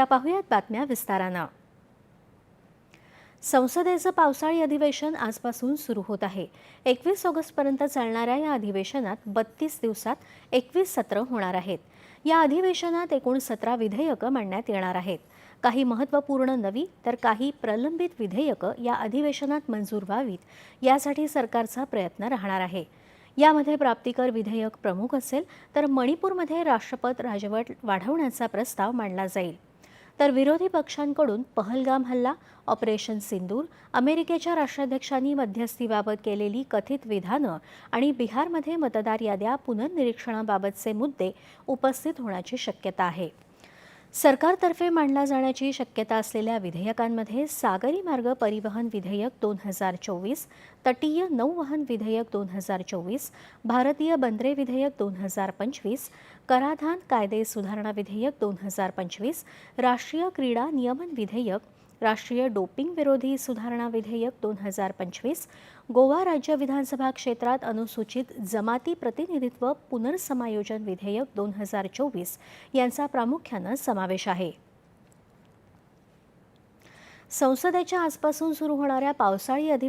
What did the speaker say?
आता पाहूयात बातम्या विस्तारानं. संसदेचं पावसाळी अधिवेशन आजपासून सुरू होत आहे. एकवीस ऑगस्टपर्यंत चालणाऱ्या या अधिवेशनात बत्तीस दिवसात एकवीस सत्र होणार आहेत. या अधिवेशनात एकूण सतरा विधेयकं मांडण्यात येणार आहेत. काही महत्त्वपूर्ण नवी तर काही प्रलंबित विधेयकं या अधिवेशनात मंजूर व्हावीत यासाठी सरकारचा प्रयत्न राहणार आहे. यामध्ये प्राप्तिकर विधेयक प्रमुख असेल तर मणिपूरमध्ये राष्ट्रपत राजवट वाढवण्याचा प्रस्ताव मांडला जाईल. तर विरोधी पक्षांकडून पहलगाम हल्ला ऑपरेशन सिंदूर अमेरिकेच्या राष्ट्राध्यक्षांनी मध्यस्थीबाबत केलेली कथित विधानं आणि बिहारमध्ये मतदार याद्या पुनर्निरीक्षणाबाबतचे मुद्दे उपस्थित होण्याची शक्यता आहे. सरकारतर्फे मांडला जाण्याची शक्यता असलेल्या विधेयकांमध्ये सागरी मार्ग परिवहन विधेयक दोन हजार चोवीस तटीय नौवहन विधेयक दोन हजार चोवीस भारतीय बंदरे विधेयक दोन हजार पंचवीस कराधान कायदे सुधारणा विधेयक दोन हजार पंचवीस राष्ट्रीय क्रीडा नियमन विधेयक राष्ट्रीय डोपिंग विरोधी सुधारणा विधेयक दोन हजार पंचवीस गोवा राज्य विधानसभा क्षेत्रात अनुसूचित जमाती प्रतिनिधित्व पुनर्समायोजन विधेयक दोन हजार चोवीस यांचा प्रामुख्यानं समावेश आहे. संसदेच्या आजपासून सुरू होणाऱ्या पावसाळी अधि